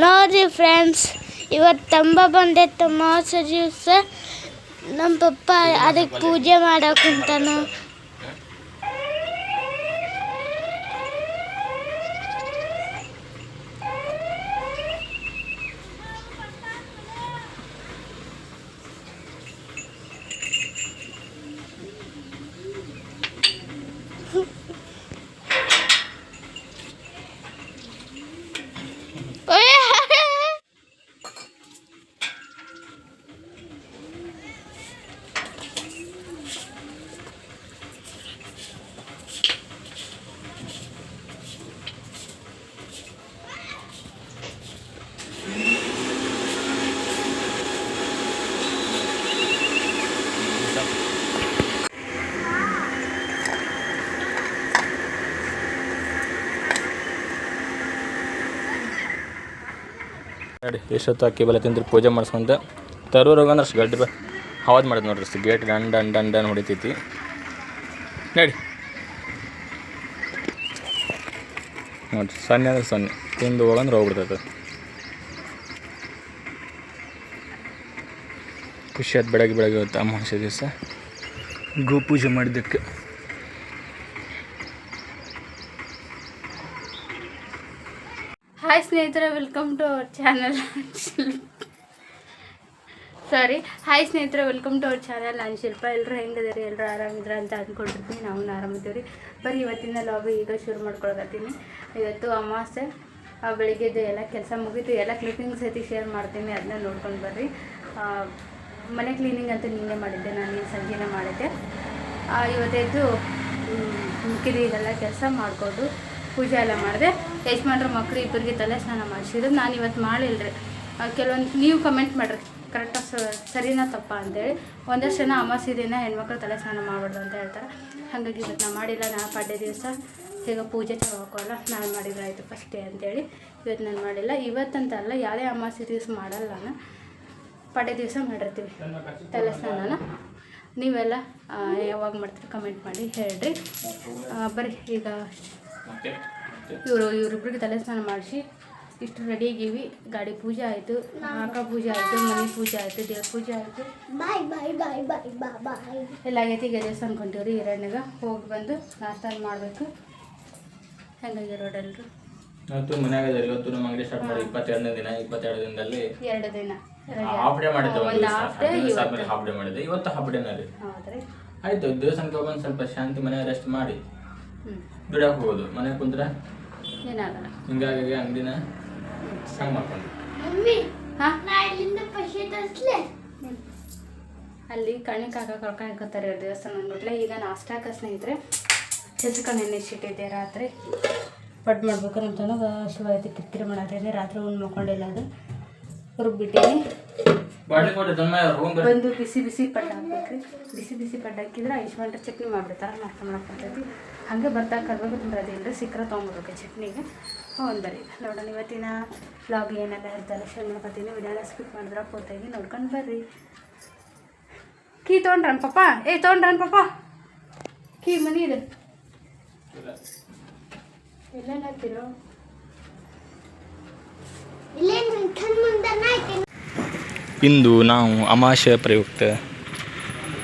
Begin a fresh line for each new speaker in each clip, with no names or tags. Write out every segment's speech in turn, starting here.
ನೋಡಿರಿ ಫ್ರೆಂಡ್ಸ್ ಇವತ್ತು ತಂಬ ಬಂದಿತ್ತು ಮಾಸ ದಿವಸ ನಮ್ಮ ಪಪ್ಪ ಅದಕ್ಕೆ ಪೂಜೆ ಮಾಡಕ್ಕೆ
ನೋಡಿ ಎಷ್ಟೊತ್ತು ಅಕ್ಕಿ ಬೆಲೆ ತಿಂದ್ರೆ ಪೂಜೆ ಮಾಡಿಸ್ಕೊಂತ ತರೂರು ಹೋಗಂದ್ರೆ ಅಷ್ಟು ಗಡ್ಡೆ ಹವಾದ್ ಮಾಡಿದ್ ನೋಡ್ರಿ ಅಷ್ಟು ಗೇಟ್ ಡನ್ ಡನ್ ಡನ್ ಡನ್ ಹೊಡಿತೈತಿ. ನಡಿ. ನೋಡ್ರಿ, ಸೊನ್ನೆ ಅಂದ್ರೆ ಸೊನ್ನೆ. ತಿಂದು ಹೋಗಂದ್ರೆ ಹೋಗ್ಬಿಡ್ತೈತೆ. ಖುಷಿ ಬೆಳಗ್ಗೆ ಬೆಳಗ್ಗೆ ಇವತ್ತು ಅಮಾವಾಸ್ಯ ದಿವಸ. ಗೋಪೂಜೆ ಮಾಡಿದ್ದಕ್ಕೆ.
ಹಾಯ್ ಸ್ನೇಹಿತರೆ welcome to our channel sorry hi ಸ್ನೇಹಿತರೆ ವೆಲ್ಕಮ್ ಟು ಅವರ್ ಚಾನಲ್ ನಾನು ಶಿಲ್ಪ ಎಲ್ಲರೂ ಹೆಂಗದಿರಿ ಎಲ್ಲರೂ ಆರಾಮಿದ್ರ ಅಂತ ಅಂದ್ಕೊಂಡಿರ್ತೀನಿ ನಾವು ಆರಾಮಿದ್ದೀವಿ ರೀ ಬರೀ ಇವತ್ತಿನ ಲಾಬಿ ಈಗ ಶುರು ಮಾಡ್ಕೊಳಕತ್ತೀನಿ. ಇವತ್ತು ಅಮಾವಾಸ್ಯೆ ಬೆಳಿಗ್ಗೆದ್ದು ಎಲ್ಲ ಕೆಲಸ ಮುಗೀತು. ಎಲ್ಲ ಕ್ಲಿಪ್ಪಿಂಗ್ಸ್ ಸಹಿತ ಶೇರ್ ಮಾಡ್ತೀನಿ. ಅದನ್ನ ನೋಡ್ಕೊಂಡು ಬರ್ರಿ. ಮನೆ ಕ್ಲೀನಿಂಗ್ ಅಂತ ನಿನ್ನೆ ಮಾಡಿದ್ದೆ. ನಾನು ಸಂಜೆನೇ ಮಾಡಿದ್ದೆ. ಇವತ್ತೆದ್ದು ಮುಖ್ಯದ ಇದೆಲ್ಲ ಕೆಲಸ ಮಾಡಿಕೊಂಡು ಪೂಜೆ ಎಲ್ಲ ಮಾಡಿದೆ. ಯಜಮಾನ್ರ ಮಕ್ಕಳು ಇಬ್ಬರಿಗೆ ತಲೆ ಸ್ನಾನ ಮಾಡಿಸಿದ್ರು. ನಾನು ಇವತ್ತು ಮಾಡಿಲ್ರಿ. ಕೆಲವೊಂದು, ನೀವು ಕಮೆಂಟ್ ಮಾಡಿರಿ. ಕರೆಕ್ಟಾಗಿ ಸರಿನಾ ತಪ್ಪ ಅಂತೇಳಿ. ಒಂದಷ್ಟು ಜನ ಅಮಾಸಿ ದಿನ ಹೆಣ್ಮಕ್ಳು ತಲೆ ಸ್ನಾನ ಮಾಡಬಾರ್ದು ಅಂತ ಹೇಳ್ತಾರೆ. ಹಾಗಾಗಿ ಇವತ್ತು ನಾನು ಮಾಡಿಲ್ಲ. ನಾ ಪಾಡ್ಯ ದಿವಸ ಈಗ ಪೂಜೆ ಚಲೋಕೋಲ್ಲ ನಾನು ಮಾಡಿದ್ರೆ ಆಯಿತು ಫಸ್ಟ್ ಅಂತೇಳಿ. ಇವತ್ತು ನಾನು ಮಾಡಿಲ್ಲ. ಇವತ್ತಂತಲ್ಲ ಯಾವುದೇ ಅಮಾಸಿ ದಿವಸ ಮಾಡಲ್ಲ ನಾನು. ಪಾಡ್ಯ ದಿವಸ ಮಾಡಿರ್ತೀವಿ. ತಲೆ ಸ್ನಾನನ. ನೀವೆಲ್ಲ ಯಾವಾಗ ಮಾಡ್ತೀರಿ? ಕಮೆಂಟ್ ಮಾಡಿ ಹೇಳ್ರಿ. ಬರೀ ಈಗ ಇವರು ಇವರಿಬ್ಬರಿಗೆ ತಲೆ ಸ್ನಾನ ಮಾಡಿಸಿ ಇಷ್ಟು ರೆಡಿ ಆಗೀವಿ. ಗಾಡಿ ಪೂಜೆ ಆಯಿತು ಆಕಳ ಪೂಜೆ ಆಯಿತು ಮನೆ ಪೂಜೆ ಆಯಿತು ದೇವ್ರ ಪೂಜೆ ಆಯಿತು.
ಬಾಯ್ ಬಾಯ್ ಬಾಯ್ ಬಾಯ್ ಬಾ ಬಾಯ್
ಎಲ್ಲ ಆಗೈತಿ ಈಗ ದೇವಸ್ಥಾನ ಕೊಂತೀವ್ರಿ ಎರಡನೇಗ ಹೋಗಿ ಬಂದು ನಾಷ್ಟ ಮಾಡಬೇಕು. ಹೆಂಗಾಗಿ ರೋಡಲ್ರು
ಇವತ್ತು ಮನ್ಯಾಗ ಇವತ್ತು ನಮ್ಮ ಅಂಗಡಿ ಸ್ಟಾರ್ಟ್ ಮಾಡಿ ಇಪ್ಪತ್ತೆರಡನೇ ದಿನ ಇಪ್ಪತ್ತೆರಡು ದಿನದಲ್ಲಿ
ಎರಡು ದಿನ.
ಹಾಫ್ ಡೇ ಮಾಡಿದ್ದೆ
ಹಾಫ್ ಡೇ
ಮಾಡಿದ್ದೆ. ಇವತ್ತು ಹಾಫ್ ಡೇನ ರೀ ಆಯ್ತು ದೇವಸ್ಥಾನಕ್ಕೆ ಹೋಗ್ಬಂದು ಸ್ವಲ್ಪ ಶಾಂತಿ ಮನೆ ರೆಸ್ಟ್ ಮಾಡಿ. ದುಡಿಯಕ್ಕೆ ಹೋಗೋದು ಮನೆ ಕುಂತ್ರೆ?
ಏನಾಗಲ್ಲ.
ಹಿಂಗಾಗಿ ಅಂಗಡಿನ ಹಂಗೆ ಮಾಡ್ಕೊಂಡು.
ಮಮ್ಮಿ
ಹಾಂ?
ನಾ ಇಲ್ಲಿಂದ ಪೈಸೆ ತರಿಸ್ಲೆ.
ಅಲ್ಲಿ ಕಣ್ಣಿಗೆ ಕಾಕ ಹಾಕೋತಾರೆ ದೇವಸ್ಥಾನ ಅಂದ್ಬಿಟ್ಲೆ. ಈಗ ನಾಷ್ಟಾಕ ಸ್ನೇಹಿತರೆ ಹೆಸರು ನೆನೆಸಿಟ್ಟಿದ್ದೆ ರಾತ್ರಿ. ಪಟ್ ಮಾಡ್ಬೇಕು ನಮ್ಮ ಶಿವಾಯಿತಿ ಶಿವ ಐತಿ ಕಿರಿಕಿರಿ ರಾತ್ರಿ ಒಂದು ಮಾಡ್ಕೊಂಡಿಲ್ಲ ಅದು. ರುಬ್ಬಿಟ್ಟೀನಿ. ಬಂದು ಬಿಸಿ ಬಿಸಿ ಪಡ್ಡು ಹಾಕ್ಬೇಕ್ರಿ. ಬಿಸಿ ಬಿಸಿ ಪಡ್ಡು ಹಾಕಿದ್ರೆ ಐಶ್ವಂಟ್ರ ಚಟ್ನಿ ಮಾಡಿಬಿಡ್ತಾರೆ. ನಾಷ್ಟ ಮಾಡಕ್ಕೆ ಹಂಗೆ ಬರ್ತಾ ಕರ್ಬೇಕು ತುಂಬ್ರದಿಲ್ಲ ಸಿಕ್ಕರೆ ತೊಗೊಂಡ್ಬಿಡ್ಬೇಕು ಚಟ್ನಿಗೆ. ಒಂದು ಬರೀ ನೋಡೋಣ ಇವತ್ತಿನ ಬ್ಲಾಗ್ ಏನೆಲ್ಲ ಇರ್ತಲ್ಲ ಶೇರ್ ಮಾಡ್ಕೊತೀನಿ. ವಿಡಿಯೋನ ಸ್ಕಿಪ್ ಮಾಡಿದ್ರೆ ಪೂರ್ತಿಯಾಗಿ ನೋಡ್ಕೊಂಡು ಬರ್ರಿ. ಕೀ ತೊಗೊಂಡ್ರನ್ ಪಪ್ಪ ಏ ತೊಗೊಂಡ್ರನ್ ಪಪ್ಪ ಕೀ ಮನಿ ಇದೆ. ಎಲ್ಲೆಲ್ಲ ಹಾಕಿರೋ
ಇಂದು ನಾವು ಅಮಾವಾಸ್ಯ ಪ್ರಯುಕ್ತ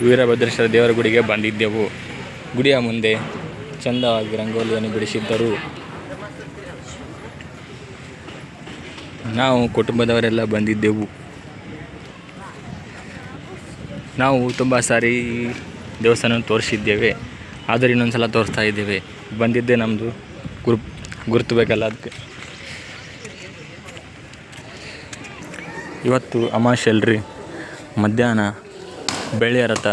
ವೀರಭದ್ರೇಶ್ವರ ದೇವರ ಗುಡಿಗೆ ಬಂದಿದ್ದೆವು. ಗುಡಿಯ ಮುಂದೆ ಚಂದವಾಗಿ ರಂಗೋಲಿಯನ್ನು ಬಿಡಿಸಿದ್ದರು. ನಾವು ಕುಟುಂಬದವರೆಲ್ಲ ಬಂದಿದ್ದೆವು. ನಾವು ತುಂಬ ಸಾರಿ ದೇವಸ್ಥಾನ ತೋರಿಸಿದ್ದೇವೆ. ಆದರೆ ಇನ್ನೊಂದು ಸಲ ತೋರಿಸ್ತಾ ಇದ್ದೇವೆ. ಬಂದಿದ್ದೆ ನಮ್ಮದು ಗುರು, ಗುರುತು ಬೇಕಲ್ಲ ಅದಕ್ಕೆ. ಇವತ್ತು ಅಮಾವಾಸ್ಯೆ ಅಲ್ರಿ. ಮಧ್ಯಾಹ್ನ ಬೆಳ್ಳಿಯ ರಥ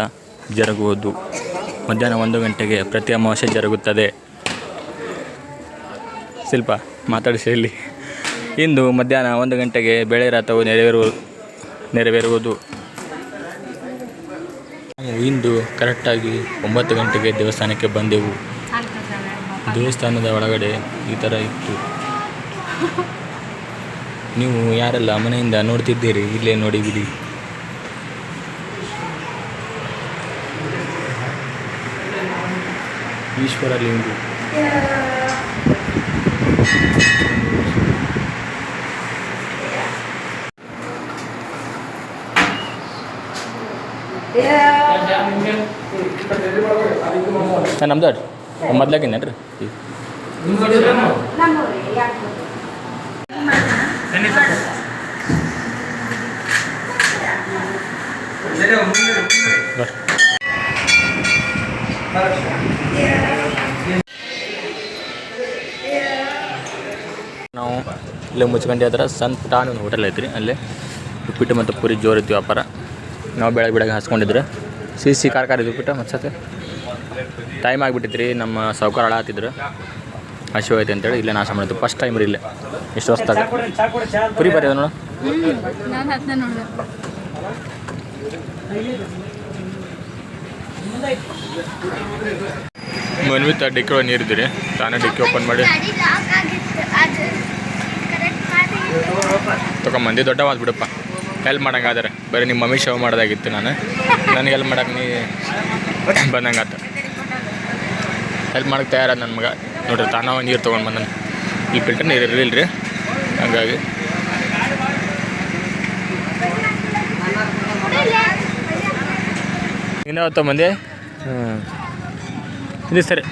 ಜರುಗುವುದು. ಮಧ್ಯಾಹ್ನ ಒಂದು ಗಂಟೆಗೆ ಪ್ರತಿ ಅಮಾವಾಸ್ಯೆ ಜರುಗುತ್ತದೆ. ಶಿಲ್ಪ, ಮಾತಾಡಿಸಿ ಇಲ್ಲಿ ಇಂದು ಮಧ್ಯಾಹ್ನ ಒಂದು ಗಂಟೆಗೆ ಬೆಳೆ ರಥವು ನೆರವೇರುವ ನೆರವೇರುವುದು. ನಾವು ಇಂದು ಕರೆಕ್ಟಾಗಿ ಒಂಬತ್ತು ಗಂಟೆಗೆ ದೇವಸ್ಥಾನಕ್ಕೆ ಬಂದೆವು. ದೇವಸ್ಥಾನದ ಒಳಗಡೆ ಈ ಥರ ಇತ್ತು. ನೀವು ಯಾರೆಲ್ಲ ಮನೆಯಿಂದ ನೋಡ್ತಿದ್ದೀರಿ ಇಲ್ಲೇ ನೋಡಿ ಬಿಡಿ. ಈಶ್ವರ ಲಿಂಗು. ನಮ್ದು ಮೊದ್ಲಾಗಿನ್ನೇನ್ರಿ ನಾವು ಇಲ್ಲೇ ಮುಚ್ಕಂಡಿ ಹತ್ರ ಪುಟ್ಟ ಒಂದು ಹೋಟೆಲ್ ಐತ್ರಿ. ಅಲ್ಲೇ ಉಪ್ಪಿಟ್ಟು ಮತ್ತು ಪೂರಿ ಜೋರು ಇತ್ತು ವ್ಯಾಪಾರ. ನಾವು ಬೆಳಗ್ಗೆ ಬೆಳಗ್ಗೆ ಹಾಸ್ಕೊಂಡಿದ್ರೆ. ಸಿಹಿ ಸಿ ಖಾರ ಖಾರ ಇದು ಉಪ್ಪಿಟ್ಟು ಮತ್ತು ಟೈಮ್ ಆಗಿಬಿಟ್ಟಿತ್ತು ರೀ ನಮ್ಮ ಸಾವುಕಾರ ಹಾಳಾತಿದ್ರು ಹಸಿವು ಐತೆ ಅಂತೇಳಿ ಇಲ್ಲೇ ನಾಶ ಮಾಡಿದ್ದು. ಫಸ್ಟ್ ಟೈಮ್ ರೀ ಇಲ್ಲೇ. ಎಷ್ಟು ವರ್ಷದಾಗ? ಪುರಿ ಬರೀ ನೋಡು.
ನಾನು ಆ
ಮನ್ವಿತ ಡಿಕ್ಕಿ ಒಳಗೆ ನೀರಿದ್ದೀರಿ ತಾನೇ ಡಿಕ್ಕಿ ಓಪನ್ ಮಾಡಿ. ತಗೊ, ಮಂದಿ ದೊಡ್ಡವಾದ ಬಿಡಪ್ಪ. ಹೆಲ್ಪ್ ಮಾಡಂಗಾದ್ರೆ ಬರೀ ನಿಮ್ಮ ಮಮ್ಮಿ ಶೋ ಮಾಡೋದಾಗಿತ್ತು ನಾನು. ನನಗೆ ಹೆಲ್ಪ್ ಮಾಡಕ್ಕೆ ನೀ ಬಂದಂಗಾತ ಹೆಲ್ಪ್ ಮಾಡಕ್ಕೆ ತಯಾರಾದ ನನ್ನ ಮಗ. ನೋಡ್ರಿ ತಾನಾವ ನೀರು ತೊಗೊಂಡು ಬಂದನು. ಈ ಫಿಲ್ಟರ್ ನೀರು ಇರಲಿಲ್ಲ ರೀ ಹಂಗಾಗಿ ಇನ್ನೂ ಮಂದಿ ಹ್ಞೂ ಇದು ಸರಿ.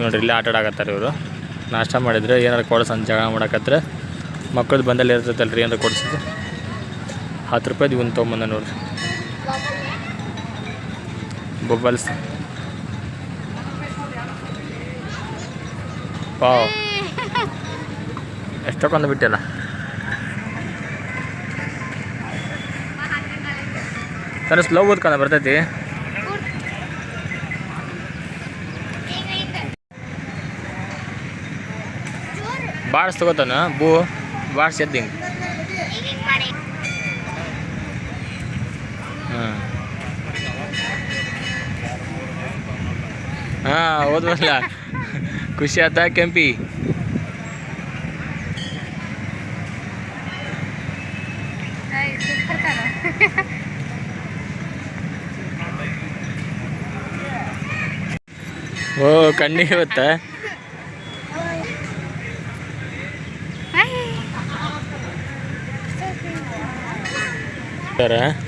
ನೋಡ್ರಿ, ಇಲ್ಲೇ ಆಟ ಆಡಕತ್ತಾರೆ ಇವರು. ನಾಷ್ಟ ಮಾಡಿದ್ರೆ ಏನಾರು ಕೊಡ್ಸು ಅಂತ ಜಗಳ ಮಾಡಕತ್ತಾರೆ ಮಕ್ಕಳದ್ದು ಬಂದಲ್ಲಿ ಇರ್ತೈತಲ್ಲ ರೀ ಏನಾರು ಕೊಡ್ಸಿದ್ದು. ಹತ್ತು ರೂಪಾಯ್ದು ಒಂದು ತೊಗೊಂಬಂದ ನೋಡ್ರಿ. ಬೊಬ್ಬಲ್ಸ್. ಪಾವ್. ಎಷ್ಟೊಂದು ಬಿಟ್ಟಿಲ್ಲ ಸರ್ ಸ್ಲೋ ಓದ್ಕೊಂಡ ಬರ್ತೈತಿ. ಬಾಡ್ಸ್ ತಗೋತಾನ ಬೂ. ಬಾಡ್ಸ್ ಎದ್ದು ಹಿಂಗೆ. ಹಾಂ ಹಾಂ ಓದ್ಬಲ್ಲ ಖುಷಿ ಆಯ್ತಾ ಕೆಂಪಿ ಓ ಕಣ್ಣಿಗೆ ಇವತ್ತ ಸರ
ಇದು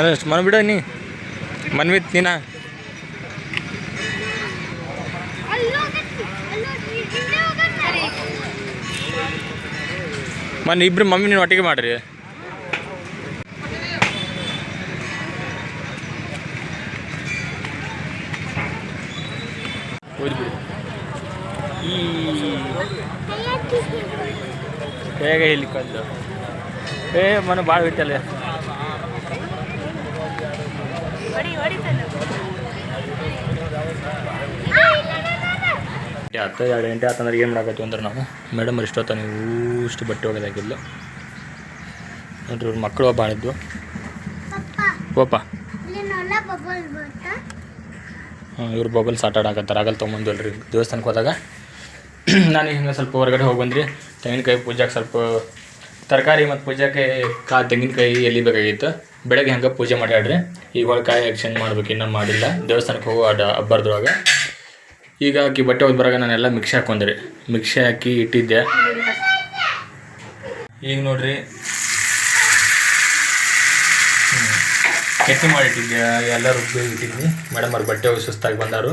ಚಂದ ಮನ ಬಿಡ ನೀ. ಮನ್ವಿತ್ ನೀನಾ.
ಹೋಗಿ
ಮನ್ ಇಬ್ರು ಮಮ್ಮಿ ನೀನು ಒಟ್ಟಿಗೆ ಮಾಡ್ರಿ. ಬೇಗ ಇಲ್ಲಿ ಕಲ್ಲು ಏ, ಮನ ಭಾಳ ಬಿಟ್ಟಲ್ಲ. ಆಯ್ತು ಎರಡು ಗಂಟೆ ಆತಂದ್ರೆ ಏನು ಮಾಡಾಕತ್ತೀವಿ ಅಂದ್ರೆ ನಾವು? ಮೇಡಮ್ ಇಷ್ಟೊತ್ತ ನೀವು ಇಷ್ಟು ಬಟ್ಟೆ ಹೋಗೋದಾಗಿಲ್ಲ ನೋಡ್ರಿ, ಇವ್ರ ಮಕ್ಕಳು
ಹಬ್ಬ ನೋಡ ಬಬಲ್ ಬರ್ತಾ
ಇವ್ರು ಬಬಲ್ಸ್ ಆಟ ಆಡಕತ್ತಾರ ಆಗಲ್ಲ ತೊಗೊಂಬಂದ್ವಲ್ರಿ ದೇವಸ್ಥಾನಕ್ಕೆ ಹೋದಾಗ. ನಾನು ಹಿಂಗೆ ಸ್ವಲ್ಪ ಹೊರಗಡೆ ಹೋಗಿ ಬಂದ್ರಿ ತೆಂಗಿನಕಾಯಿ ಪೂಜಾಕ್ಕೆ ಸ್ವಲ್ಪ ತರಕಾರಿ ಮತ್ತು ಪೂಜಾಕ್ಕೆ ಕಾ ತೆಂಗಿನಕಾಯಿ ಎಲ್ಲಿ ಬೇಕಾಗಿತ್ತು ಬೆಳಗ್ಗೆ ಹಂಗೆ ಪೂಜೆ ಮಾಡ್ಯಾಡ್ರಿ ಈಗ ಒಳಗೆ ಕಾಯಿ ಎಕ್ಸ್ಚೇಂಜ್ ಮಾಡ್ಬೇಕು ಇನ್ನೂ ಮಾಡಿಲ್ಲ. ದೇವಸ್ಥಾನಕ್ಕೆ ಹೋಗೋ ಅಡ ಈಗ ಆಕಿ ಬಟ್ಟೆ ಹೋಗಿ ಬರಾಗ ನಾನೆಲ್ಲ ಮಿಕ್ಸಿ ಹಾಕೊಂಡ್ರಿ. ಮಿಕ್ಸಿ ಹಾಕಿ ಇಟ್ಟಿದ್ದೆ. ಈಗ ನೋಡ್ರಿ. ಕೆತ್ತಿ ಮಾಡಿಟ್ಟಿದ್ದೆ ಎಲ್ಲ ರುಬ್ಬಿ ಇಟ್ಟಿದ್ವಿ. ಮೇಡಮ್ ಅವ್ರು ಬಟ್ಟೆ ಹೋಗಿ ಸುಸ್ತಾಗಿ ಬಂದರು.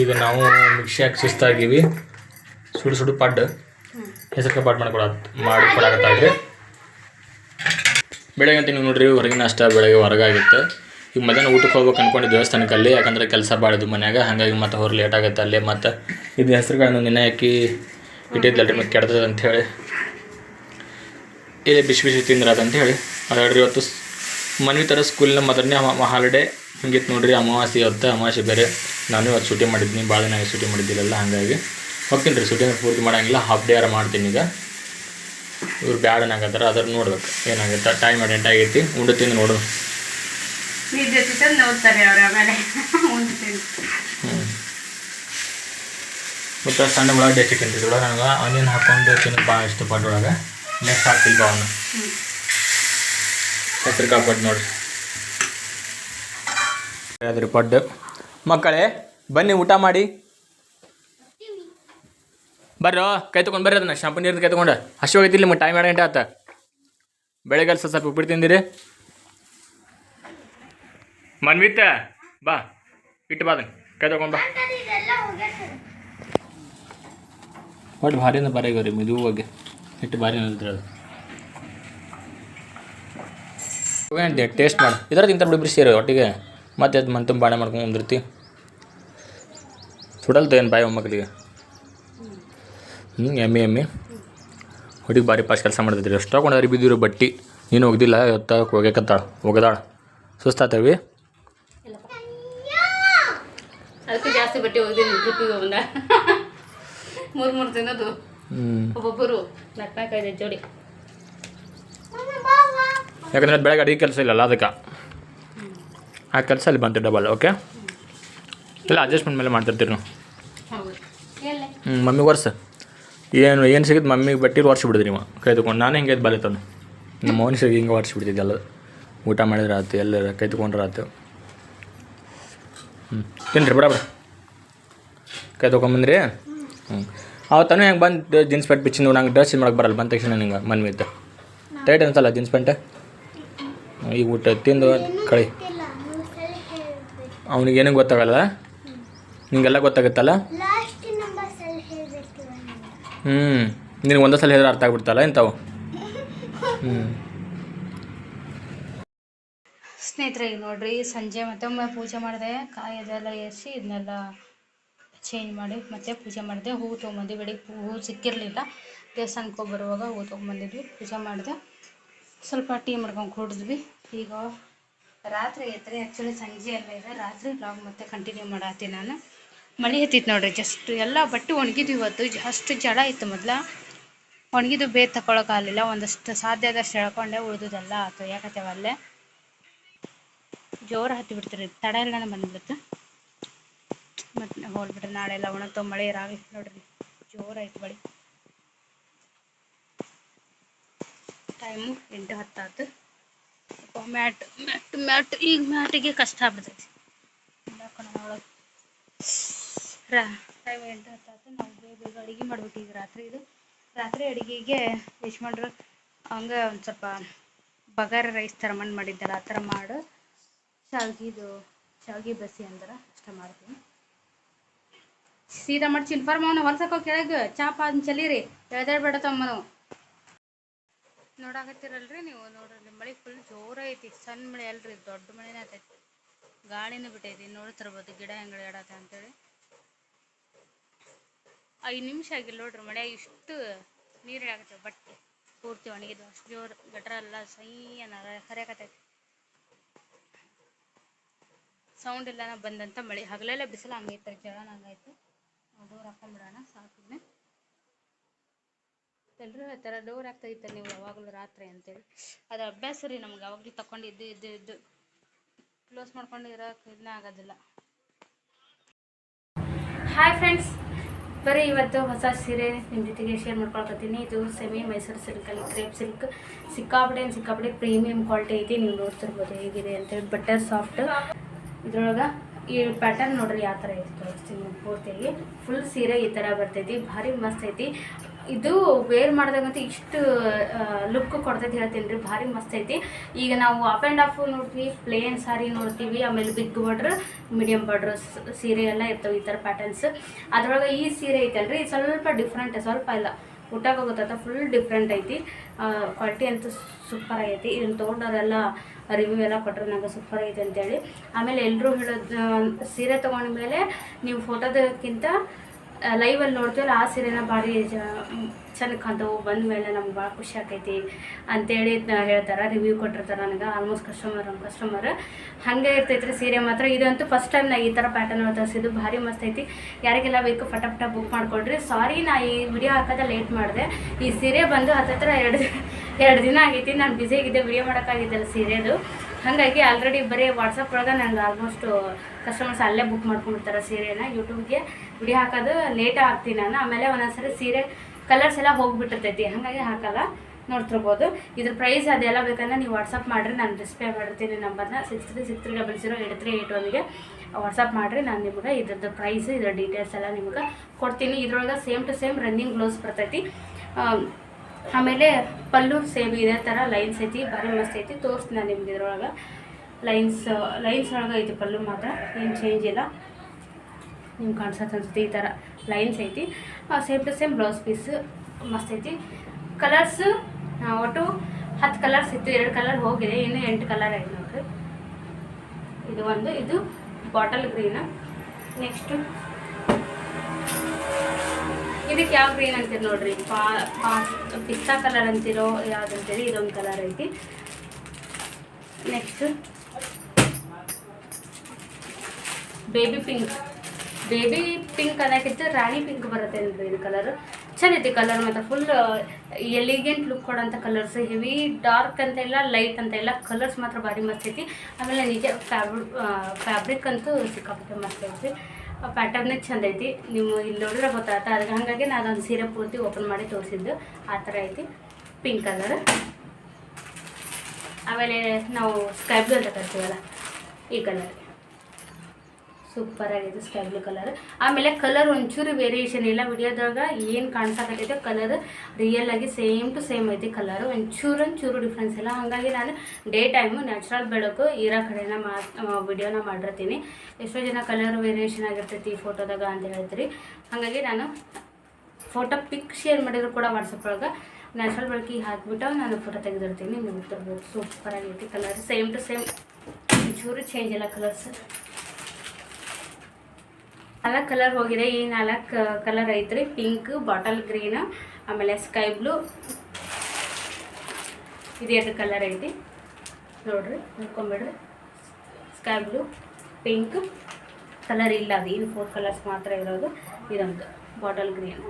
ಈಗ ನಾವು ಮಿಕ್ಸಿ ಹಾಕಿ ಸುಸ್ತಾಗಿವಿ. ಸುಡು ಸುಡು ಪಡ್ಡು. ಹೆಸರು ಪಾಟ್ ಮಾಡ್ಕೊಡ ಮಾಡಿ ಕೊಡಾಕತ್ತಾಳ್ರಿ ಬೆಳಗ್ಗೆ ಅಂತ ನೀವು ನೋಡ್ರಿ, ಹೊರಗಿನ ಅಷ್ಟ ಬೆಳಗ್ಗೆ ಹೊರಗಾಗಿತ್ತು. ಈಗ ಮಧ್ಯಾಹ್ನ ಊಟಕ್ಕೆ ಹೋಗ್ಬೇಕು ಅನ್ಕೊಂಡು ದೇವಸ್ಥಾನಕ್ಕೆ ಅಲ್ಲಿ ಯಾಕಂದ್ರೆ ಕೆಲಸ ಬಾಳಿದ್ದು ಮನ್ಯಾಗ, ಹಾಗಾಗಿ ಮತ್ತೆ ಹೊರ ಲೇಟ್ ಆಗುತ್ತೆ ಅಲ್ಲಿ ಮತ್ತು ಇದು ಹೆಸರುಗಳನ್ನು ನೆನೆ ಹಾಕಿ ಇಟ್ಟಿದ್ಲಲ್ರಿ ಮತ್ತೆ ಕೆಡ್ತದೆ ಅಂತ ಹೇಳಿ. ಇಲ್ಲೇ ಬಿಸಿ ಬಿಸಿ ತಿಂದ್ರದ ಹೇಳಿ. ಅದಾಡ್ರಿ ಇವತ್ತು ಮನ್ವಿ ಥರ ಸ್ಕೂಲಿನ ಮೊದಲನೇ ಹಾಲಿಡೇ ಹಂಗಿತ್ತು ನೋಡ್ರಿ, ಅಮಾವಾಸ್ಯೆ ಇವತ್ತು, ಅಮಾವಾಸ್ಯೆ ಬೇರೆ. ನಾನು ಇವತ್ತು ಸೂಟಿ ಮಾಡಿದ್ದೀನಿ ಭಾಳ ದಿನ ಸೂಟಿ ಮಾಡಿದ್ದಿಲ್ಲ ಹಾಗಾಗಿ. ಹೋಗ್ತೀನಿ ರೀ ಸೂಟಿನ ಪೂರ್ತಿ ಮಾಡೋಂಗಿಲ್ಲ ಹಾಫ್ ಡೇ ಆರ ಮಾಡ್ತೀನಿ ಈಗ. ಇವ್ರು ಬ್ಯಾಡ ಅನ್ನಕತ್ತಾರ ಅದ್ರ ನೋಡ್ಬೇಕು. ಏನಾಗುತ್ತೆ ಟೈಮ್ ಅಟೆಂಟ್ ಆಗೈತಿ ಉಂಡು ತಿಂದು ನೋಡು. ಮತ್ತೆ ಸಣ್ಣ ಒಳಗಡೆ ಚಿಕನ್ ತಿಂತಿದ್ರೊಳಗೆ ನನಗೆ ಆನಿಯನ್ ಹಾಕೊಂಡು ತಿನ್ನೋದು ಭಾಳ ಇಷ್ಟಪಟ್ಟೊಳಗೆ ನೆಕ್ಸ್ಟ್ ಹಾಕ್ತಿಲ್ಲ ಅವನು ಹೆಸರು ಕಾಪಟ್ಟು ನೋಡ್ರಿ ಅದ್ರ ಪಡ್ಡು. ಮಕ್ಕಳೇ ಬನ್ನಿ ಊಟ ಮಾಡಿ. ಬರ್ರೋ, ಕೈ ತೊಗೊಂಡು ಬರ್ರಿ ಅದನ್ನ. ಶಾಂಪು ನೀರಿನ ಕೈ ತೊಗೊಂಡು. ಹಸಿ ಹೋಗೈತಿಲ್ಲ ನಿಮಗೆ ಟೈಮ್ ಎರಡು ಗಂಟೆ ಆತ. ಬೆಳಗ್ಗೆ ಸ್ವಲ್ಪ ಉಪ್ಪಿಟ್ಟು ತಿಂದಿರಿ. ಮನ್ವಿತ್ತ ಬಾ. ಇಟ್ಟು ಬಾ ಅದನ್ನ. ಕೈ ತೊಗೊಂಡು ಬಾ. ಒಟ್ಟು ಅಂದ್ರೆ ಬಾರಿ ಆಗ್ಯಾವ ಮಿದು ಹೋಗಿ ಇಟ್ಟು ಭಾರಿ ಅಂದ್ರೆ ಅದು ಏನು ಟೇಸ್ಟ್ ಮಾಡು. ಇದರ ತಿಂತಾರೆ ಬಿಡಿ ಸೇರಿ ಒಟ್ಟಿಗೆ. ಮತ್ತೆ ಅದು ಮಂತು ಬಾಣೆ ಮಾಡ್ಕೊಂಡು ಬಂದಿರ್ತಿ. ಸುಡಲ್ತೇನು ಬಾಯಿ ಮಕ್ಕಳಿಗೆ ಹ್ಞೂ ಎಮ್ಮೆ ಎಮ್ಮೆ. ಹುಡುಗಿ ಭಾರಿ ಪಾಸ್ ಕೆಲಸ ಮಾಡ್ತೈತಿ ಎಷ್ಟು ತಗೊಂಡ್ರಿ ಬಿದ್ದಿರೋ ಬಟ್ಟಿ. ನೀನು ಒಗ್ದಿಲ್ಲ ಇವತ್ತ ಹೋಗ್ಯಾಕತ್ತಾಳ ಹೋಗದಾಳ. ಸುಸ್ತಾತವಿ.
ಅದಕ್ಕೆ ಜಾಸ್ತಿ ಬಟ್ಟೆ ಹೋಗಿದ್ದೀನಿ ಟ್ರಿಪ್ಪಿಗೆ ಬಂದ ಮೂರು ಮೂರು ತಿನ್ನೋದು ಒಬ್ಬೊಬ್ಬರು ನಾಲ್ಕು ನಾಲ್ಕು ಐದು ಜೋಡಿ.
ಯಾಕಂದ್ರೆ ಬೆಳಗ್ಗೆ ಅಡುಗೆ ಕೆಲಸ ಇಲ್ಲಲ್ಲ ಅದಕ್ಕೆ. ಆ ಕೆಲಸ ಅಲ್ಲಿ ಬಂತು ಡಬಲ್ ಓಕೆ ಇಲ್ಲ ಅಡ್ಜಸ್ಟ್ಮೆಂಟ್ ಮೇಲೆ ಮಾಡ್ತಿರ್ತೀರಿ ನಾವು. ಹ್ಞೂ ಮಮ್ಮಿ ವರ್ಷ ಏನು ಏನು ಸಿಗುತ್ತೆ ಮಮ್ಮಿಗೆ ಬಟ್ಟಿರು ಒರ್ಸಿ ಬಿಡಿದ್ರಿ ನೀವು ಕೈ ತಗೊಂಡು. ನಾನು ಹಿಂಗೆ ಬಲಿತಾನೆ ನಮ್ಮ ಮನುಷ್ಯರಿಗೆ ಹಿಂಗೆ ವರ್ಷ ಬಿಡ್ತಿದ್ದೆ ಎಲ್ಲ. ಊಟ ಮಾಡಿದ್ರೆ ಆಯ್ತು ಎಲ್ಲ ಕೈ ತಗೊಂಡ್ರೆ ಆಯ್ತು ಹ್ಞೂ ತಿನ್ರಿ ಬಿಡ ಬಿಡ ಕೈ ತೊಗೊಂಬಂದ್ರಿ? ಹ್ಞೂ ಅವತ್ತನೂ ಹೆಂಗೆ ಬಂದು ಜೀನ್ಸ್ ಪ್ಯಾಂಟ್ ಬಿಚ್ಚಿ ನಂಗೆ ಡ್ರೆಸ್ ಮಾಡಕ್ಕೆ ಬರಲ್ಲ. ಬಂದ ತಕ್ಷಣ ನಿಂಗೆ ಮನ್ವಿ ಇದ್ದ. ಟೈಟ್ ಅನ್ಸಲ್ಲ ಜೀನ್ಸ್ ಪ್ಯಾಂಟ್ ಈಗ ಊಟ ತಿಂದು ಕಳಿ. ಏನೂ ಗೊತ್ತಾಗಲ್ಲ? ನಿಂಗೆಲ್ಲ ಗೊತ್ತಾಗುತ್ತಲ್ಲ? ಹ್ಞೂ ನಿನಗೆ ಒಂದೇ ಸಲ ಹೇಳಿದ್ರೆ ಅರ್ಥ ಆಗ್ಬಿಡ್ತಲ್ಲ ಇಂಥವು. ಹ್ಞೂ
ಸ್ನೇಹಿತರೆ ಈಗ ನೋಡ್ರಿ, ಸಂಜೆ ಮತ್ತೊಮ್ಮೆ ಪೂಜೆ ಮಾಡಿದೆ ಕಾಯಿ ಅದೆಲ್ಲ ಏರಿಸಿ ಇದನ್ನೆಲ್ಲ ಚೇಂಜ್ ಮಾಡಿ ಮತ್ತೆ ಪೂಜೆ ಮಾಡಿದೆ. ಹೂ ತೊಗೊಂಬಂದು ಬೆಳಿಗ್ಗೆ ಹೂ ಸಿಕ್ಕಿರಲಿಲ್ಲ. ದೇವಸ್ಥಾನಕ್ಕೆ ಹೋಗಿ ಬರುವಾಗ ಹೂ ತೊಗೊಂಬಂದಿದ್ವಿ, ಪೂಜೆ ಮಾಡಿದೆ. ಸ್ವಲ್ಪ ಟೀ ಮಾಡ್ಕೊಂಡು ಕುಡಿದ್ವಿ. ಈಗ ರಾತ್ರಿ ಐತ್ರಿ ಆ್ಯಕ್ಚುಲಿ ಸಂಜೆ ಎಲ್ಲ ಇದೆ. ರಾತ್ರಿ ಬ್ಲಾಗ್ ಮತ್ತೆ ಕಂಟಿನ್ಯೂ ಮಾಡತ್ತೀನಿ ನಾನು. ಮಳೆ ಹತ್ತಿತ್ತು ನೋಡ್ರಿ ಜಸ್ಟ್ ಎಲ್ಲ ಬಟ್ಟೆ ಒಣಗಿದ್ವಿ ಇವತ್ತು ಅಷ್ಟು ಜಡ ಇತ್ತು ಮೊದ್ಲ. ಒಣಗಿದ್ದು ಬೇಗ ತಗೊಳಕಾಗಲಿಲ್ಲ ಒಂದಷ್ಟು ಸಾಧ್ಯ ಆದಷ್ಟು ಎಳ್ಕೊಂಡೆ ಉಳಿದುದೆಲ್ಲ ಯಾಕತ್ತೇವ ಅಲ್ಲೇ. ಜೋರು ಹತ್ತಿ ಬಿಡ್ತೀರಿ, ತಡ ಇಲ್ಲನ ಬಂದ್ಬಿಡ್ತು ಮತ್ತೆ ಹೋಗ್ಬಿಟ್ರೆ ನಾಳೆ ಎಲ್ಲ ಒಣಗ್ತಾವ ಮಳೆ ರಾವಿ ನೋಡ್ರಿ ಜೋರಾಯ್ತು ಬಳಿ. ಟೈಮು ಎಂಟು ಹತ್ತಾತು ಮ್ಯಾಟ್ ಮ್ಯಾಟ್ ಮ್ಯಾಟ್ ಈಗ ಮ್ಯಾಟಿಗೆ ಕಷ್ಟ ಆಗ್ಬಿಡ್ತೈತಿ. ರಾ ಟೈಮ್ ಎಂಟು ಹತ್ತಾತು ನಾವು ಬೇಗ ಬೇಗ ಅಡುಗೆ ರಾತ್ರಿ ಇದು. ರಾತ್ರಿ ಅಡುಗೆಗೆ ಯಜಮಾನ್ರು ಹಂಗೆ ಒಂದು ಸ್ವಲ್ಪ ಬಗಾರ ರೈಸ್ ಥರ ಮಣ್ಣು ಮಾಡಿದ್ದಲ್ಲ, ಆ ಥರ ಮಾಡು. ಶಾವ್ಗಿದು ಶಾವ್ಗಿ ಬಸಿ ಅಂದ್ರೆ ಅಷ್ಟ ಮಾಡ್ತೀನಿ. ಸೀದಾ ಮಾಡಿ ಚಿನ್ಫಾರ್ಮ್ ಅವನು ಹೊಲ್ಸಕ್ಕೋ ಕೆಳಗೆ. ಚಾಪ ಅದನ್ನ ಚಲೀರಿ ಎಳ್ದಾಡ್ಬೇಡ ತಮ್ಮನು ನೋಡಾಕತ್ತೀರಲ್ರಿ ನೀವು ನೋಡ್ರಿ ಮಳೆ ಫುಲ್ ಜೋರ ಐತಿ. ಸಣ್ಣ ಮಳೆ ಅಲ್ರಿ, ದೊಡ್ಡ ಮಳೆನೇ ಆತೈತಿ. ಗಾಳಿನೂ ಬಿಟ್ಟೈತಿ. ನೋಡ್ತಿರ್ಬೋದು ಗಿಡ ಹೆಂಗ್ ಎಡಾತ ಅಂತೇಳಿ. ಐದು ನಿಮಿಷ ಆಗಿಲ್ಲ ನೋಡ್ರಿ ಮಳೆ ಇಷ್ಟು ನೀರು ಆಗತ್ತೆ ಬಟ್ಟೆ ಪೂರ್ತಿ ಒಣಗಿದ್ವು ಅಷ್ಟು ಜೋರು ಗಟ್ರ ಎಲ್ಲ ಸೈ ಅನ್ನ ಹರಿಯಾಕತ್ತೈತಿ. ಸೌಂಡ್ ಇಲ್ಲ ಬಂದಂತ ಮಳೆ, ಹಗಲೆಲ್ಲ ಬಿಸಿಲು ಹಂಗೈತೆ ಜಳನ ಹಂಗೈತೆ ಡೋರ್ ಹಾಕೊಂಡ್ಬಿಡೋಣ ಸಾಕು ಎಲ್ಲರೂ ಹೇಳ್ತಾರೆ ಡೋರ್ ಆಗ್ತೈತೆ ನೀವು ಯಾವಾಗಲೂ ರಾತ್ರಿ ಅಂತೇಳಿ. ಅದು ಅಭ್ಯಾಸ ರೀ ನಮ್ಗೆ, ಯಾವಾಗಲೂ ತಕೊಂಡು ಇದ್ದು ಇದ್ದು ಇದ್ದು. ಕ್ಲೋಸ್ ಮಾಡ್ಕೊಂಡು ಇರೋಕೆ ಇದನ್ನ ಆಗೋದಿಲ್ಲ. ಹಾಯ್ ಫ್ರೆಂಡ್ಸ್ ಬರೀ ಇವತ್ತು ಹೊಸ ಸೀರೆ ನಿಮ್ಮ ಜೊತೆಗೆ ಶೇರ್ ಮಾಡ್ಕೊಳ್ಕೊತೀನಿ. ಇದು ಸೆಮಿ ಮೈಸೂರು ಸಿಲ್ಕಲ್ಲಿ ಕ್ರೇಪ್ ಸಿಲ್ಕ್ ಸಿಕ್ಕಾಪಡೆ ಅಂದ್ರೆ ಸಿಕ್ಕಾಪಡೆ ಪ್ರೀಮಿಯಂ ಕ್ವಾಲಿಟಿ ಐತಿ, ನೀವು ನೋಡ್ತಿರ್ಬೋದು ಹೇಗಿದೆ ಅಂತೇಳಿ ಬಟರ್ ಸಾಫ್ಟ್ ಇದ್ರೊಳಗೆ ಈ ಪ್ಯಾಟರ್ನ್ ನೋಡ್ರಿ, ಯಾವ ಥರ ಐತಿ ತೋರಿಸ್ತೀನಿ ಪೂರ್ತಿಯಾಗಿ. ಫುಲ್ ಸೀರೆ ಈ ಥರ ಬರ್ತೈತಿ, ಭಾರಿ ಮಸ್ತ್ ಐತಿ. ಇದು ವೇರ್ ಮಾಡಿದಾಗಂತೂ ಇಷ್ಟು ಲುಕ್ ಕೊಡ್ತೈತಿ ಹೇಳ್ತೀನಿ ರೀ ಭಾರಿ ಮಸ್ತ್ ಐತಿ. ಈಗ ನಾವು ಅಪ್ ಆ್ಯಂಡ್ ಆಫ್ ನೋಡ್ತೀವಿ ಪ್ಲೇನ್ ಸಾರಿ ನೋಡ್ತೀವಿ, ಆಮೇಲೆ ಬಿಗ್ ಬಾರ್ಡ್ರ್ ಮೀಡಿಯಮ್ ಬಾರ್ಡ್ರ್ ಸೀರೆ ಎಲ್ಲ ಇರ್ತವೆ ಈ ಥರ ಪ್ಯಾಟರ್ನ್ಸ್ ಅದರೊಳಗೆ ಈ ಸೀರೆ ಐತಲ್ರಿ ಇದು ಸ್ವಲ್ಪ ಡಿಫ್ರೆಂಟ್ ಸ್ವಲ್ಪ ಇಲ್ಲ. ಊಟಕ್ಕೆ ಹೋಗುತ್ತ ಫುಲ್ ಡಿಫ್ರೆಂಟ್ ಐತಿ. ಕ್ವಾಲಿಟಿ ಅಂತೂ ಸೂಪರ್ ಆಗೈತಿ. ಇದನ್ನ ತೊಗೊಂಡವರೆಲ್ಲ ರಿವ್ಯೂ ಎಲ್ಲ ಕೊಟ್ಟರು ನಂಗೆ ಸೂಪರ್ ಐತೆ ಅಂತೇಳಿ. ಆಮೇಲೆ ಎಲ್ಲರೂ ಹೇಳೋದು ಸೀರೆ ತೊಗೊಂಡ ಮೇಲೆ ನೀವು ಫೋಟೋದಕ್ಕಿಂತ ಲೈವಲ್ಲಿ ನೋಡ್ತೀವಲ್ಲ, ಆ ಸೀರೆನ ಭಾರಿ ಚೆನ್ನಾಗಿ ಕಾಣ್ತವು ಬಂದ ಮೇಲೆ ನಮ್ಗೆ ಭಾಳ ಖುಷಿ ಆಕೈತಿ ಅಂತೇಳಿ ಹೇಳ್ತಾರೆ ರಿವ್ಯೂ ಕೊಟ್ಟಿರ್ತಾರೆ ನನಗೆ ಆಲ್ಮೋಸ್ಟ್ ಕಸ್ಟಮರ್ ನಮ್ಮ ಕಸ್ಟಮರ್ ಹಾಗೆ ಇರ್ತೈತ್ರಿ ಸೀರೆ ಮಾತ್ರ. ಇದಂತೂ ಫಸ್ಟ್ ಟೈಮ್ ನಾ ಈ ಥರ ಪ್ಯಾಟರ್ನ್ ತರಿಸಿದ್ದು, ಭಾರಿ ಮಸ್ತ್ ಐತಿ. ಯಾರಿಗೆಲ್ಲ ಬೇಕು ಪಟ ಫಟ ಬುಕ್ ಮಾಡ್ಕೊಡ್ರಿ. ಸಾರಿ ನಾ ಈ ವಿಡಿಯೋ ಹಾಕೋದ ಲೇಟ್ ಮಾಡಿದೆ. ಈ ಸೀರೆ ಬಂದು ಹತ್ತತ್ರ ಎರಡು ಎರಡು ದಿನ ಆಗೈತಿ. ನಾನು ಆಗಿದ್ದೆ ವಿಡಿಯೋ ಮಾಡೋಕ್ಕಾಗಿದ್ದಲ್ಲ ಸೀರೆದು ಹಾಗಾಗಿ ಆಲ್ರೆಡಿ ಬರೀ ವಾಟ್ಸಪ್ ಒಳಗೆ ನಂಗೆ ಆಲ್ಮೋಸ್ಟ್ ಕಸ್ಟಮರ್ಸ್ ಅಲ್ಲೇ ಬುಕ್ ಮಾಡ್ಕೊಂಡಿರ್ತಾರೆ ಸೀರೆನ ಯೂಟ್ಯೂಬ್ಗೆ ವಿಡಿಯೋ ಹಾಕೋದು ಲೇಟ್ ಆಗ್ತೀನಿ ನಾನು. ಆಮೇಲೆ ಒಂದೊಂದ್ಸರಿ ಸೀರೆ ಕಲರ್ಸ್ ಎಲ್ಲ ಹೋಗ್ಬಿಟ್ಟಿರ್ತೈತಿ. ಹಾಗಾಗಿ ಹಾಕಲ್ಲ. ನೋಡ್ತಿರ್ಬೋದು. ಇದ್ರ ಪ್ರೈಸ್ ಅದೆಲ್ಲ ಬೇಕಂದ್ರೆ ನೀವು ವಾಟ್ಸಪ್ ಮಾಡಿರಿ. ನಾನು ಡಿಸ್ಪ್ಲೇ ಮಾಡಿರ್ತೀನಿ ನಂಬರ್ನ. Six three six three double zero eight three eight ಒನ್ಗೆ WhatsApp ಮಾಡಿರಿ. ನಾನು ನಿಮ್ಗೆ ಇದ್ರದ್ದು ಪ್ರೈಸ್ ಇದ್ರ ಡೀಟೇಲ್ಸ್ ಎಲ್ಲ ನಿಮ್ಗೆ ಕೊಡ್ತೀನಿ. ಇದ್ರೊಳಗೆ same to same running gloss ಬರ್ತೈತಿ. ಆಮ್, ಆಮೇಲೆ ಪಲ್ಲು ಸೇಮ್ ಇದೇ ಥರ ಲೈನ್ಸ್ ಐತಿ. ಭಾರಿ ಮಸ್ತ್ ಐತಿ. ತೋರಿಸ್ತೀನಿ ನಾನು ನಿಮ್ಗೆ ಇದ್ರೊಳಗೆ. ಲೈನ್ಸ್ ಲೈನ್ಸ್ ಒಳಗೆ ಐತಿ ಪಲ್ಲು ಮಾತ್ರ. ಏನು ಚೇಂಜ್ ಇಲ್ಲ. ನಿಮ್ಗೆ ಕಾಣಿಸತ್ತೆ ಅನ್ಸುತ್ತೆ ಈ ಥರ ಲೈನ್ಸ್ ಐತಿ. Same to same blouse piece ಮಸ್ತ್ ಐತಿ. ಕಲರ್ಸ್ ಒಟ್ಟು ಹತ್ತು ಕಲರ್ಸ್ ಇತ್ತು, ಎರಡು ಕಲರ್ ಹೋಗಿದೆ, ಇನ್ನು ಎಂಟು ಕಲರ್ ಐತೆ ನೋಡ್ರಿ. ಇದು ಒಂದು, ಇದು ಬಾಟಲ್ ಗ್ರೀನ್ ನೆಕ್ಸ್ಟು ಇದಕ್ಕೆ ಯಾವ ಗ್ರೀನ್ ಅಂತೀರಿ ನೋಡ್ರಿ? ಪಾ ಪಿಸ್ತಾ ಕಲರ್ ಅಂತಿರೋ ಯಾವ್ದಂತೀರಿ ಇದೊಂದು ಕಲರ್ ಐತಿ. Next baby pink baby pink ಅನ್ನೋಕ್ಕಿಂತ ರಾಣಿ ಪಿಂಕ್ ಬರುತ್ತೆ ಅಂದ್ರೆ ಇದು ಕಲರ್ ಚೆನ್ನಾಗೈತಿ ಕಲರ್ ಮತ್ತು ಫುಲ್ ಎಲಿಗೆಂಟ್ ಲುಕ್ ಕೊಡೋಂಥ ಕಲರ್ಸ್ ಹೆವಿ ಡಾರ್ಕ್ ಅಂತ ಇಲ್ಲ ಲೈಟ್ ಅಂತ ಇಲ್ಲ. ಕಲರ್ಸ್ ಮಾತ್ರ ಭಾರಿ ಮಸ್ತ್ ಐತಿ. ಆಮೇಲೆ ನಿಜ ಫ್ಯಾಬ್ರಿಕ್ ಫ್ಯಾಬ್ರಿಕ್ ಅಂತೂ ಸಿಕ್ಕಾಪಟ್ಟೆ ಮಸ್ತ್ ಐತಿ ಪ್ಯಾಟರ್ನೇ ಚಂದ ಐತಿ. ನೀವು ಇಲ್ಲಿ ನೋಡಿದ್ರೆ ಗೊತ್ತಾಗ್ತಾ ಅದ್ರ ಹಾಗಾಗಿ ನಾನು ಒಂದು ಸೀರೆ ಪೂರ್ತಿ ಓಪನ್ ಮಾಡಿ ತೋರಿಸಿದ್ದು. ಆ ಥರ ಐತಿ ಪಿಂಕ್ ಕಲರ್ ಆಮೇಲೆ ನಾವು ಸ್ಕೈ ಬ್ಲೂ ಅಂತ ಕರಿತೀವಲ್ಲ, ಈ ಕಲರ್ ಸೂಪರ್ ಆಗಿದೆ ಸ್ಕೈ ಬ್ಲೂ ಕಲರ್ ಆಮೇಲೆ ಕಲರ್ ಒಂಚೂರು ವೇರಿಯೇಷನ್ ಇಲ್ಲ. ವಿಡಿಯೋದಾಗ ಏನು ಕಾಣಿಸಕತ್ತೈತೆ ಕಲರ್ ರಿಯಲ್ ಆಗಿ ಸೇಮ್ ಟು ಸೇಮ್ ಐತಿ ಕಲರ್ ಒಂಚೂರು ಒಂಚೂರು ಡಿಫ್ರೆನ್ಸ್ ಇಲ್ಲ. ಹಾಗಾಗಿ ನಾನು ಡೇ ಟೈಮು ನ್ಯಾಚುರಲ್ ಬೆಳಕು ಇರೋ ಕಡೆನ ಮಾ ವಿಡಿಯೋನ ಮಾಡಿರ್ತೀನಿ. ಎಷ್ಟೋ ಜನ ಕಲರ್ ವೇರಿಯೇಷನ್ ಆಗಿರ್ತೈತಿ ಈ ಫೋಟೋದಾಗ ಅಂತ ಹೇಳ್ತೀರಿ. ಹಾಗಾಗಿ ನಾನು ಫೋಟೋ ಪಿಕ್ ಶೇರ್ ಮಾಡಿದ್ರು ಕೂಡ ವಾಟ್ಸಪ್ ಒಳಗೆ. ನ್ಯಾಚುರಲ್ ಬೆಳಕಿ ಹಾಕಿಬಿಟ್ಟು ನಾನು ಫೋಟೋ ತೆಗೆದಿರ್ತೀನಿ. ನೀವು ನೋಡ್ತಿರ್ಬೋದು ಸೂಪರ್ ಆಗೈತಿ ಕಲರ್ ಸೇಮ್ ಟು ಸೇಮ್ ಚೂರು ಚೇಂಜ್ ಇಲ್ಲ ಕಲರ್ಸ್ ನಾಲ್ಕು ಕಲರ್ ಹೋಗಿದೆ. ಈ ನಾಲ್ಕು ಕಲರ್ ಐತ್ರಿ. ಪಿಂಕ್, ಬಾಟಲ್ ಗ್ರೀನ್, ಆಮೇಲೆ ಸ್ಕೈ ಬ್ಲೂ. ಇದೆರಡು ಕಲರ್ ಐತಿ. ನೋಡ್ರಿ, ನೋಡ್ಕೊಂಬಿಡ್ರಿ. Sky blue, pink. ಕಲರ್ ಇಲ್ಲ ಅದು. ಇನ್ನು ಫೋರ್ ಕಲರ್ಸ್ ಮಾತ್ರ ಇರೋದು. ಇದೊಂದು ಬಾಟಲ್ ಗ್ರೀನ್.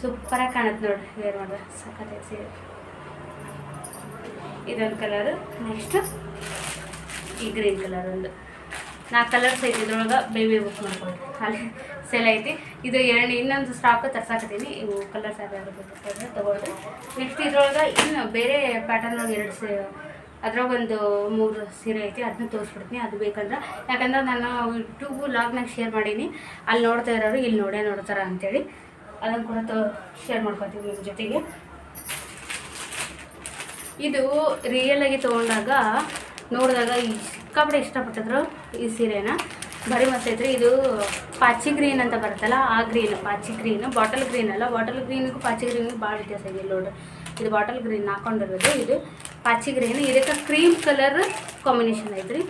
ಸೂಪರಾಗಿ ಕಾಣುತ್ತೆ ನೋಡ್ರಿ. ವೇರ್ ಮಾಡಿದ್ರೆ ಸಖತ್ತೈತಿ ಸೀರೆ. ಇದೊಂದು ಕಲರ್. ನೆಕ್ಸ್ಟ್ ಈ ಗ್ರೀನ್ ಕಲರ್ ಒಂದು. ನಾಲ್ಕು ಕಲರ್ಸ್ ಐತಿ, ಇದ್ರೊಳಗೆ ಬೇಬಿ ಬುಕ್ ಮಾಡ್ಕೊಳ್ಳಿ ಅಲ್ಲಿ ಸೇಲ್ ಐತಿ. ಇದು ಎರಡು, ಇನ್ನೊಂದು ಸ್ಟಾಕ್ ತರ್ಸಾಕತ್ತೀನಿ. ಇವು ಕಲರ್ಸ್ ಯಾವ್ಯಾವ ಬೇಕಾದ್ರೆ ತೊಗೊಳ್ರಿ. ನೆಕ್ಸ್ಟ್ ಇದ್ರೊಳಗೆ ಇನ್ನು ಬೇರೆ ಪ್ಯಾಟರ್ನ್ ಒಳಗೆ ಎರಡು ಸೇ ಅದ್ರಾಗೊಂದು ಮೂರು ಸೀರೆ ಐತಿ. ಅದನ್ನ ತೋರಿಸ್ಬಿಡ್ತೀನಿ. ಅದು ಬೇಕಂದ್ರೆ, ಯಾಕಂದ್ರೆ ನಾನು ಯೂಟ್ಯೂಬ್ ಲಾಗ್ನಾಗ ಶೇರ್ ಮಾಡೀನಿ. ಅಲ್ಲಿ ನೋಡ್ತಾ ಇರೋರು ಇಲ್ಲಿ ನೋಡೇ ನೋಡ್ತಾರ ಅಂತೇಳಿ. ಅದನ್ನು ಕೂಡ ತೋ ಶೇರ್ ಮಾಡ್ಕೊತೀವಿ ನಿಮ್ಮ ಜೊತೆಗೆ. ಇದು ರಿಯಲ್ ಆಗಿ ತೊಗೊಂಡಾಗ ನೋಡಿದಾಗ ಸಿಕ್ಕಾಪಟ್ಟೆ ಇಷ್ಟಪಟ್ಟಿದ್ರು ಈ ಸೀರೆನ. ಬರೀ ಮಸ್ತ್ ಐತ್ರಿ ಇದು ಪಾಚಿ ಗ್ರೀನ್ ಅಂತ ಬರುತ್ತಲ್ಲ, ಆ ಗ್ರೀನ್, ಪಾಚಿ ಗ್ರೀನ್, ಬಾಟಲ್ ಗ್ರೀನ್ ಅಲ್ಲ, ಬಾಟಲ್ ಗ್ರೀನ್ಗೂ ಪಾಚಿ ಗ್ರೀನ್ಗೂ ಭಾಳ ವ್ಯತ್ಯಾಸ ಇದೆ ನೋಡ್ರಿ ಇದು ಬಾಟಲ್ ಗ್ರೀನ್ ಹಾಕೊಂಡಿರೋದು, ಇದು ಪಾಚಿ ಗ್ರೀನ್. ಇದಕ್ಕೆ ಕ್ರೀಮ್ ಕಲರ್ ಕಾಂಬಿನೇಷನ್ ಐತ್ರಿ.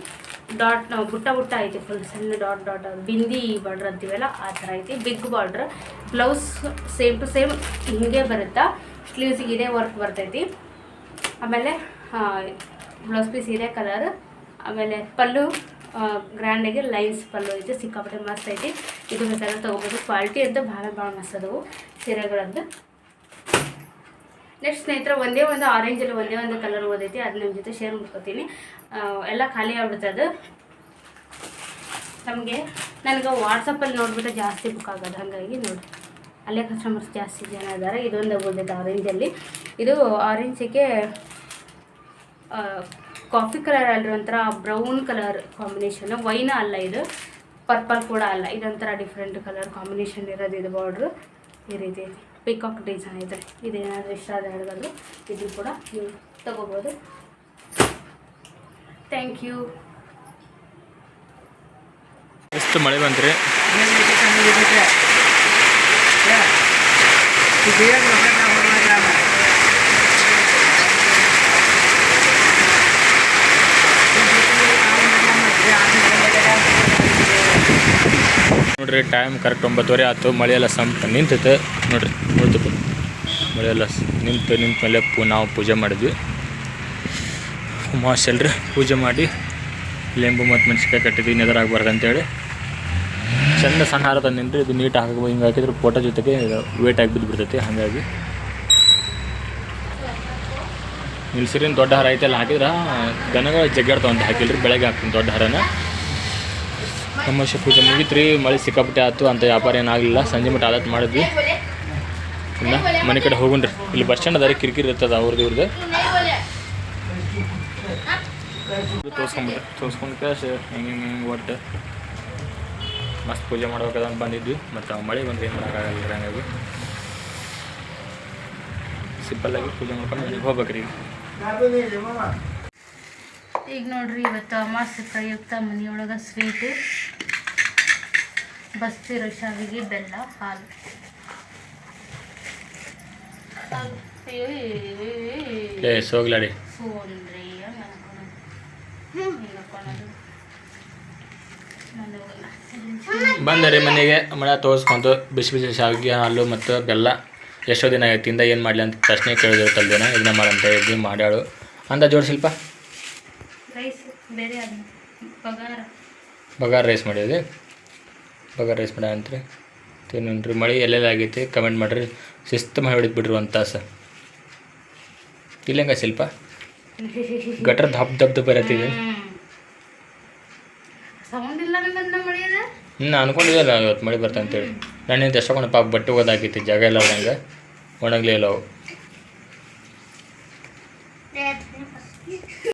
ಡಾಟ್ ಬುಟ್ಟ ಬುಟ್ಟ ಐತಿ ಫುಲ್ ಸಣ್ಣ ಡಾಟ್ ಡಾಟ್ ಬಿಂದಿ ಬಾರ್ಡ್ರ್ ಅಂತೀವಲ್ಲ, ಆ ಥರ ಐತಿ. Big border. Blouse same to same ಹಿಂಗೆ ಬರುತ್ತಾ. ಸ್ಲೀವ್ಸಿಗೆ ಇದೇ ವರ್ಕ್ ಬರ್ತೈತಿ. ಆಮೇಲೆ ಬ್ಲೌಸ್ ಪೀಸ್ ಇದೆ ಕಲರ್. ಆಮೇಲೆ ಪಲ್ಲು ಗ್ರ್ಯಾಂಡಾಗಿ ಲೈನ್ಸ್ ಪಲ್ಲು ಐತೆ ಸಿಕ್ಕಾಪಟ್ಟೆ ಮಸ್ತ್ ಐತಿ. ಇದು ಬೇಕಾದ್ರೆ ತೊಗೋಬೋದು. ಕ್ವಾಲಿಟಿ ಅಂತ ಭಾಳ ಭಾಳ ಮಸ್ತ್ ಅದಾವು ಸೀರೆಗಳದ್ದು. ನೆಕ್ಸ್ಟ್ ಸ್ನೇಹಿತರೆ, ಒಂದೇ ಒಂದು ಆರೆಂಜಲ್ಲಿ ಒಂದೇ ಒಂದು ಕಲರ್ ಓದೈತಿ. ಅದು ನಿಮ್ಮ ಜೊತೆ ಶೇರ್ ಮಾಡ್ಕೊತೀನಿ ಎಲ್ಲ ಖಾಲಿ ಆಗ್ಬಿಡ್ತದೆ ನಮಗೆ, ನನಗೆ ವಾಟ್ಸಪ್ಪಲ್ಲಿ ನೋಡ್ಬಿಟ್ಟು ಜಾಸ್ತಿ ಬುಕ್ ಆಗೋದು. ಹಾಗಾಗಿ ನೋಡಿ. ಅಲ್ಲೇ ಕಸ್ಟಮರ್ಸ್ ಜಾಸ್ತಿ ಜನ ಇದ್ದಾರೆ ಇದೊಂದು ಓದೈತೆ ಆರೆಂಜಲ್ಲಿ ಇದು ಆರೆಂಜಿಗೆ ಕಾಫಿ ಕಲರ್ ಅಲ್ರಿ ಒಂಥರ ಬ್ರೌನ್ ಕಲರ್ ಕಾಂಬಿನೇಷನ್ ವೈನ ಅಲ್ಲ ಇದು ಪರ್ಪಲ್ ಕೂಡ ಅಲ್ಲ ಇದೊಂಥರ ಡಿಫ್ರೆಂಟ್ ಕಲರ್ ಕಾಂಬಿನೇಷನ್ ಇರೋದು ಇದು ಬಾರ್ಡ್ರು ಈ ರೀತಿ ಪಿಕಾಕ್ ಡಿಸೈನ್ ಇದೆ. ಇದೇನಾದರೂ ಇಷ್ಟ ಆದ ಹೇಳಿದ್ರು ಇದು ಕೂಡ ನೀವು ತಗೋಬೋದು. ಥ್ಯಾಂಕ್ ಯು
ಎಷ್ಟು ಮಳೆ ಬಂತ್ರಿ ನೋಡ್ರಿ ಟೈಮ್ ಕರೆಕ್ಟ್ ಒಂಬತ್ತುವರೆ ಆಯ್ತು. ಮಳೆ ಎಲ್ಲ ಸಂಪ ನಿಂತೈತೆ ನೋಡ್ರಿ ಮಳೆ ಎಲ್ಲ ನಿಂತು ನಿಂತ ಮೇಲೆ ಪೂ ನಾವು ಪೂಜೆ ಮಾಡಿದ್ವಿ. ಮಾಸ್ ಎಲ್ಲರಿ ಪೂಜೆ ಮಾಡಿ ಲಿಂಬು ಮತ್ತು ಮೆಣಸಿನ್ಕಾಯಿ ಕಟ್ಟಿದ್ವಿ ನೆದರಾಗಬಾರ್ದು ಅಂತೇಳಿ. ಚೆಂದ ಸಣ್ಣ ಹಾರ ತಂದಿನ್ರಿ. ಇದು ನೀಟ್ ಹಾಕಬೇಕು ಹಿಂಗೆ ಹಾಕಿದ್ರೆ ಫೋಟೋ ಜೊತೆಗೆ ವೇಟ್ ಆಗಿ ಬಿಡ್ತೈತಿ ಹಾಗಾಗಿ. ನಿಲ್ಸಿರಿನ ದೊಡ್ಡ ಹಾರ ಐತೆಲ್ಲ, ಹಾಕಿದ್ರೆ ದನಗಳು ಜಗ್ಗಾಡ್ತಾವಂತ ಹಾಕಿಲ್ರಿ. ಬೆಳಗ್ಗೆ ಹಾಕ್ತೀನಿ ದೊಡ್ಡ ಹಾರನ. ನಮ್ಮಶ ಪೂಜೆ ಮುಗಿತ್ರಿ, ಮಳೆ ಸಿಕ್ಕಾಪಟ್ಟೆ ಆಯ್ತು ಅಂತ ವ್ಯಾಪಾರ ಏನಾಗಲಿಲ್ಲ ಸಂಜೆ ಮಟ್ಟ ಆದತ್ ಮಾಡಿದ್ವಿ. ಇನ್ನು ಮನೆ ಕಡೆ ಹೋಗುಣ್ರಿ. ಇಲ್ಲಿ ಬಸ್ ಸ್ಟ್ಯಾಂಡ್ ಅದಾರಿ ಕಿರಿಕಿರಿ ಇರ್ತದೆ ಅವ್ರದ್ದು ಇವ್ರದ್ದು ತೋರ್ಸ್ಕೊಂಬಿಟ್ರಿ. ತೋರ್ಸ್ಕೊಂಡು ಕ್ಯಾಶ್ ಹೆಂಗೆ ಹೆಂಗೆ ಹೆಂಗೆ ಒಟ್ಟು ಮಸ್ತ್ ಪೂಜೆ ಮಾಡ್ಬೇಕದ ಅಂತ ಬಂದಿದ್ವಿ. ಮತ್ತು ಮಳೆ ಬಂದು ಏನು ಮಾಡೋಕ್ಕಾಗಲ್ಲ ಹಂಗಾಗಿ. ಸಿಂಪಲ್ಲಾಗಿ ಪೂಜೆ ಮಾಡ್ಕೊಂಡು ಹೋಗ್ಬೇಕ್ರಿ ಈಗ
ನೋಡ್ರಿ ಇವತ್ತು ಅಮಾಸೆ ಪ್ರಯುಕ್ತ ಮನೆಯೊಳಗೆ ಸ್ವೀಟು ಬಸ್ತಿರೋ ಶಾವಿಗೆ ಬೆಲ್ಲ ಹಾಲು.
ಏ ಸೋಗ್ಲಾಡಿ.
ಹೋಗಲ್ಲ
ಬಂದರಿ ಮನೆಗೆ ಮಳೆ ತೋರಿಸ್ಕೊಂಡು ಬಿಸಿ ಬಿಸಿ ಶಾವಿಗೆ ಹಾಲು ಮತ್ತು ಬೆಲ್ಲ. ಎಷ್ಟೋ ದಿನ ತಿಂದ ಏನು ಮಾಡಲಿ ಅಂತ ಪ್ರಶ್ನೆ ಕೇಳಿದ್ರು ತಲ್ದಿನ. ಇದನ್ನ ಮಾಡಂತ ಇದ್ದು ಮಾಡ್ಯಾಳು. ಅಂದ ಜೋಡಿ ಶಿಲ್ಪ.
ರೈಸ್ ಬೇರೆ ಬಗಾರ.
ಬಗಾರ ರೈಸ್ ಮಾಡಿದೆ ಬಗಾರ ರೈಸ್ ಮಾಡ ರೀ ತಿನ್ನನ್ರಿ ಮಳೆ ಎಲ್ಲೆಲ್ಲ ಆಗೈತಿ ಕಮೆಂಟ್ ಮಾಡಿರಿ. ಶಿಸ್ತು ಮಾಡಿ ಹೊಡಿತು ಬಿಡ್ರಿ ಒಂದು ತಾಸು. ಇಲ್ಲಂಗ ಶಿಲ್ಪ? ಗಟ್ರ ದಪ್ ದಪ್ ದಪ್ ಬರತ್ತಿದೆ. ನಾನು ಅನ್ಕೊಂಡಿದ್ದಲ್ಲ ಇವತ್ತು ಮಳೆ ಬರ್ತಾ ಅಂತೇಳಿ ನಾನು ಎಷ್ಟೊಂದು ಪಾಪ ಬಟ್ಟೆ ಹೋಗೋದಾಗೈತಿ ಜಾಗ ಎಲ್ಲ ಒಣಗ್ಲೇ ಇಲ್ಲ ಅವು.